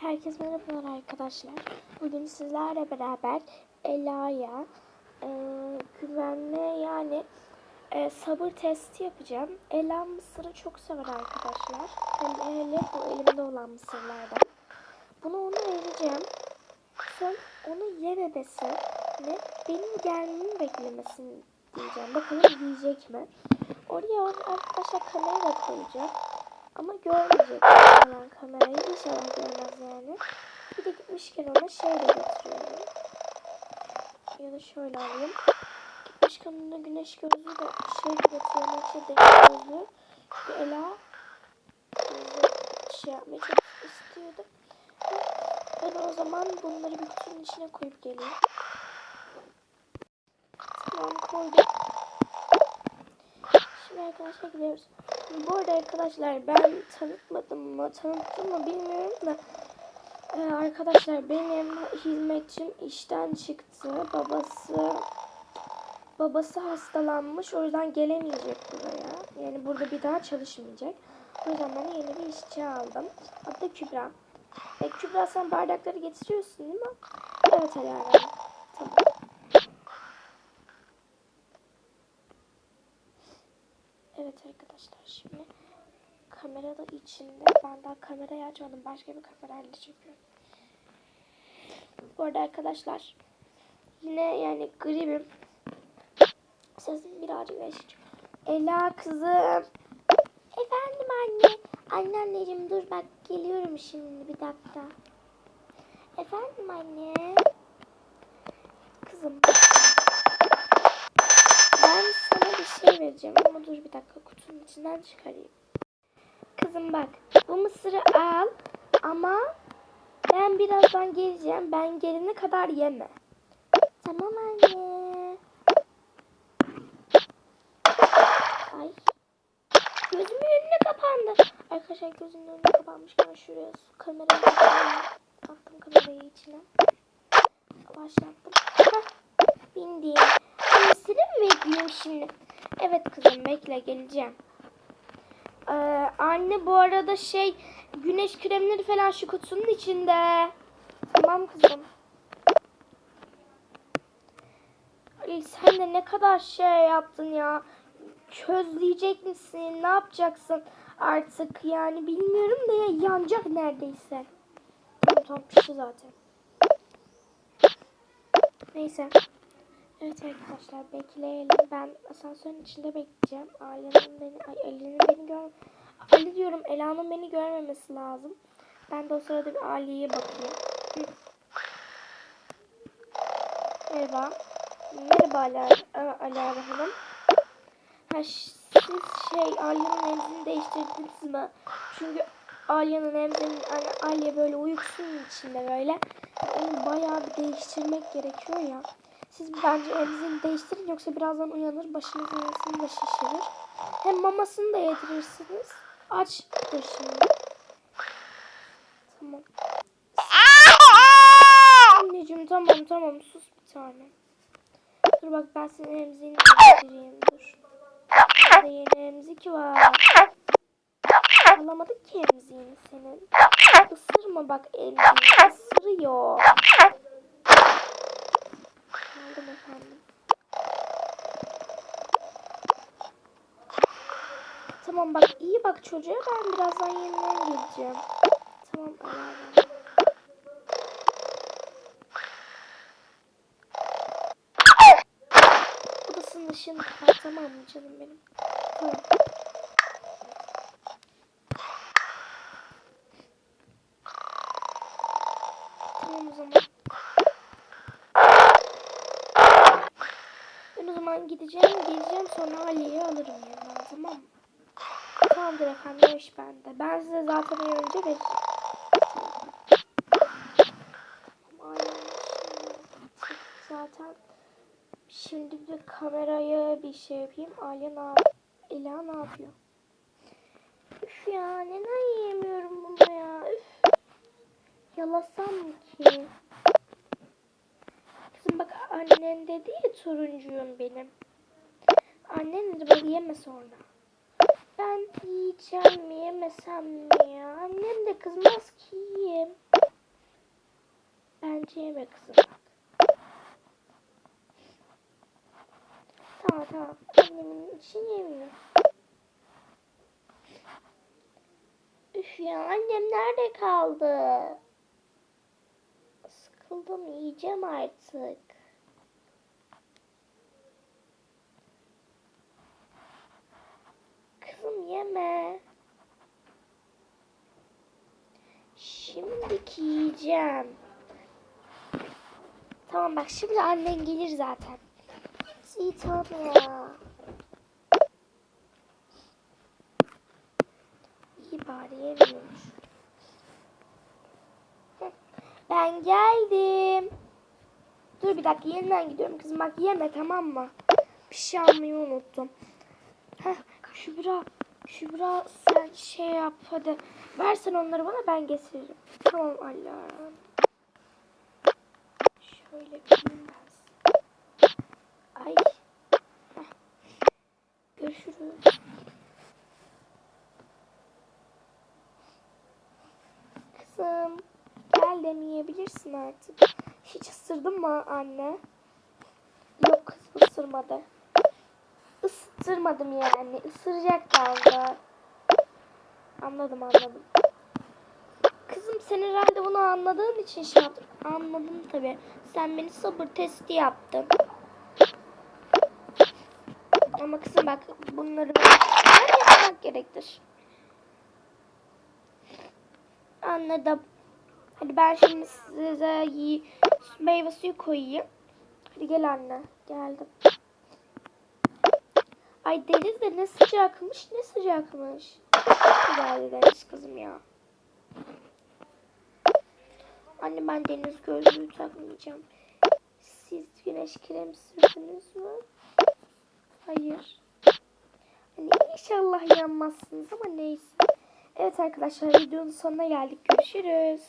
Herkese merhabalar arkadaşlar. Bugün sizlerle beraber Ela'ya e, güvenme yani e, sabır testi yapacağım. Ela mısırı çok sever arkadaşlar. Hele hele bu elimde olan mısırlardan. Bunu ona vereceğim. Son onu yememesi ve benim gelmemi beklemesini diyeceğim. Bakalım yiyecek mi? Oraya arkadaşlar kamera da koyacağım. Ama görmeyecek falan kamerayı. İnşallah görmez yani. Bir de gitmişken ona şey de getiriyorum. Ya da şöyle alayım. Gitmişken ona güneş gözlüğü de şey de getiriyorum. Şey de gözlüğü. Bir Ela şey yapmayı çok istiyordu. Ben o zaman bunları bir kutunun içine koyup geleyim. Tamam koydum. Şimdi arkadaşlar gidiyoruz. Bu arada arkadaşlar ben tanıtmadım mı tanıttım mı bilmiyorum da ee, arkadaşlar benim hizmetçim işten çıktı. Babası babası hastalanmış o yüzden gelemeyecek buraya. Yani burada bir daha çalışmayacak. O yüzden ben yeni bir işçi aldım. Adı Kübra. E, Kübra sen bardakları getiriyorsun değil mi? Evet Alara. Tamam. Evet arkadaşlar şimdi kamerada içinde ben daha kamerayı açmadım başka bir kamerayla çekiyorum. Bu arada arkadaşlar yine yani gribim. Sesim birazcık değişik. Ela kızım. Efendim anne. Anne anneciğim dur bak geliyorum şimdi bir dakika. Efendim anne. Kızım. Ben sana vereceğim ama dur bir dakika kutunun içinden çıkarayım. Kızım bak bu mısırı al ama ben birazdan geleceğim. Ben gelene kadar yeme. Tamam anne. Ay. Gözümün önüne kapandı. Arkadaşlar gözümün önüne kapanmış. Ben şuraya su kamerayı attım kamerayı içine. Başlattım. Hah, bindim. Seni mi bekleyeyim şimdi? Evet kızım bekle geleceğim. Ee, anne bu arada şey güneş kremleri falan şu kutunun içinde. Tamam kızım. Ay, sen de ne kadar şey yaptın ya. Çözleyecek misin? Ne yapacaksın artık? Yani bilmiyorum da ya yanacak neredeyse. Tamam tamam pişti zaten. Neyse. Evet arkadaşlar bekleyelim. Ben asansörün içinde bekleyeceğim. Ailenin beni, ay Ali'nin beni gör, Ali diyorum Ela'nın beni görmemesi lazım. Ben de o sırada bir Ali'ye bakayım. Merhaba. Merhaba Ala, Ala Hanım. Ha, siz şey Alya'nın emzini değiştirdiniz mi? Çünkü Alya'nın emzinin hani Alya böyle uykusunun içinde böyle. Onu bayağı bir değiştirmek gerekiyor ya. Siz bence emzini değiştirin yoksa birazdan uyanır başınızın arasını da şişirir. Hem mamasını da yedirirsiniz. Açtır şimdi. Tamam. Anneciğim tamam tamam sus bir tane. Dur bak ben senin emziğini değiştireyim dur. Burada yeni emzik var. Alamadık ki emziğini senin. Isırma bak emziğini ısırıyor. Tamam bak iyi bak çocuğa ben birazdan yeniden geleceğim. Tamam Alara. Odasının ışığını kapat tamam mı canım benim? Tamam. Tamam o zaman. Ben gideceğim, geleceğim sonra Ali'yi alırım yanına tamam mı? Tamamdır efendim iş bende. Ben size zaten önce şimdi zaten şimdi bir kameraya bir şey yapayım. Aliye ne yap Ela ne yapıyor? Üf ya neden yiyemiyorum bunu ya? Üf. Yalasam mı ki? Kızım bak annen dedi ya turuncuyum benim. Annen dedi bak yeme sonra. Ben yiyeceğim mi yemesem mi ya? Annem de kızmaz ki yiyeyim. İyice yeme kızım. Tamam tamam. Annemin için yemiyor. Üf ya annem nerede kaldı? Sıkıldım yiyeceğim artık. Kızım yeme. Şimdiki yiyeceğim. Tamam bak şimdi annen gelir zaten. İyi tamam ya. İyi bari yemiyormuş. Heh, Ben geldim. Dur bir dakika yeniden gidiyorum kızım. Bak yeme tamam mı? Bir şey almayı unuttum. Heh, Kübra, Kübra sen şey yap hadi. Versen onları bana ben getiririm. Tamam Allah'ım. Şöyle bir Ay. Heh. Görüşürüz. Kızım gel demeyebilirsin artık. Hiç ısırdın mı anne? Yok ısırmadı. Isıtırmadım yani. Isıracak dalga. Anladım anladım. Kızım sen herhalde bunu anladığın için şey yaptın. Anladım tabii. Sen beni sabır testi yaptın. Ama kızım bak bunları yapmak gerektir. Anladım. Hadi ben şimdi size meyve suyu koyayım. Hadi gel anne. Geldim. Ay deniz de ne sıcakmış ne sıcakmış. Çok güzeldi deniz kızım ya. Anne ben deniz gözlüğü takmayacağım. Siz güneş kremi sürdünüz mü? Hayır. Hani inşallah yanmazsınız ama neyse. Evet arkadaşlar videonun sonuna geldik. Görüşürüz.